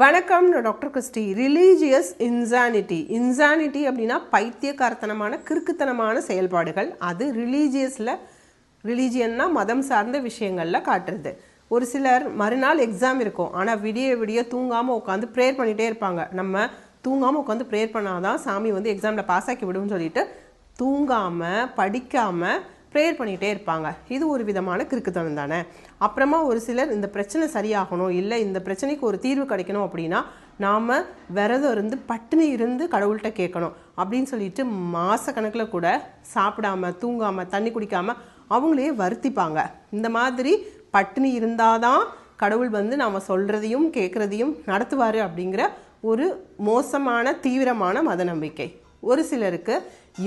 வணக்கம் நான் doctor Christy. Religious insanity insanity அப்படின்னா பைத்தியக்காரத்தனமான கிறுக்குத்தனமான செயல்பாடுகள். அது ரிலீஜியஸில் ரிலீஜியன்னா மதம் சார்ந்த விஷயங்களில் காட்டுறது. ஒரு சிலர் மறுநாள் எக்ஸாம் இருக்கும். ஆனால் விடிய விடிய தூங்காமல் உட்காந்து ப்ரேயர் பண்ணிகிட்டே இருப்பாங்க. நம்ம தூங்காமல் உட்காந்து ப்ரேயர் பண்ணாதான் சாமி வந்து எக்ஸாமில் பாஸ் ஆக்கி விடும்னு சொல்லிட்டு தூங்காமல் படிக்காமல் ப்ரேயர் பண்ணிகிட்டே இருப்பாங்க. இது ஒரு விதமான கிறுக்குத்தனம் தானே? அப்புறமா ஒரு சிலர் இந்த பிரச்சனை சரியாகணும் இல்லை இந்த பிரச்சனைக்கு ஒரு தீர்வு கிடைக்கணும் அப்படின்னா நாம் விரதம் இருந்து பட்டினி இருந்து கடவுள்கிட்ட கேட்கணும் அப்படின்னு சொல்லிட்டு மாதக்கணக்கில் கூட சாப்பிடாம தூங்காமல் தண்ணி குடிக்காமல் அவங்களே வருத்திப்பாங்க. இந்த மாதிரி பட்டினி இருந்தால் தான் கடவுள் வந்து நாம் சொல்கிறதையும் கேட்குறதையும் நடத்துவார் அப்படிங்கிற ஒரு மோசமான தீவிரமான மத நம்பிக்கை ஒரு சிலருக்கு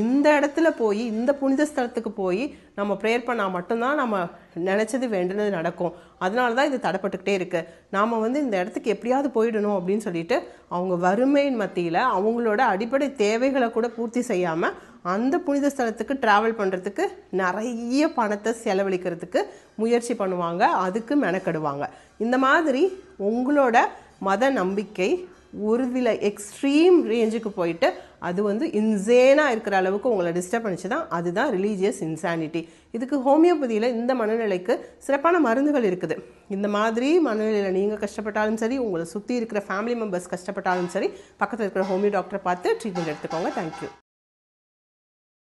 இந்த இடத்துல போய் இந்த புனித ஸ்தலத்துக்கு போய் நம்ம ப்ரேயர் பண்ணால் மட்டும்தான் நம்ம நினச்சது வேண்டுனது நடக்கும். அதனால தான் இது தடைப்பட்டுக்கிட்டே இருக்குது நாம் வந்து இந்த இடத்துக்கு எப்படியாவது போயிடணும் அப்படின்னு சொல்லிட்டு அவங்க வறுமையின் மத்தியில் அவங்களோட அடிப்படை தேவைகளை கூட பூர்த்தி செய்யாமல் அந்த புனித ஸ்தலத்துக்கு ட்ராவல் பண்ணுறதுக்கு நிறைய பணத்தை செலவழிக்கிறதுக்கு முயற்சி பண்ணுவாங்க. அதுக்கு மெனக்கெடுவாங்க. இந்த மாதிரி உங்களோட மத நம்பிக்கை ஒரு சில எக்ஸ்ட்ரீம் ரேஞ்சுக்கு போயிட்டு அது வந்து இன்சேனாக இருக்கிற அளவுக்கு உங்களை டிஸ்டர்ப் பண்ணிச்சு தான் அதுதான் ரிலீஜியஸ் இன்சானிட்டி இதுக்கு ஹோமியோபதியில் இந்த மனநிலைக்கு சிறப்பான மருந்துகள் இருக்குது. இந்த மாதிரி மனநிலையில் நீங்கள் கஷ்டப்பட்டாலும் சரி உங்களை சுற்றி இருக்கிற ஃபேமிலி மெம்பர்ஸ் கஷ்டப்பட்டாலும் சரி பக்கத்தில் இருக்கிற ஹோமியோ டாக்டரை பார்த்து ட்ரீட்மெண்ட் எடுத்துக்கோங்க. தேங்க்யூ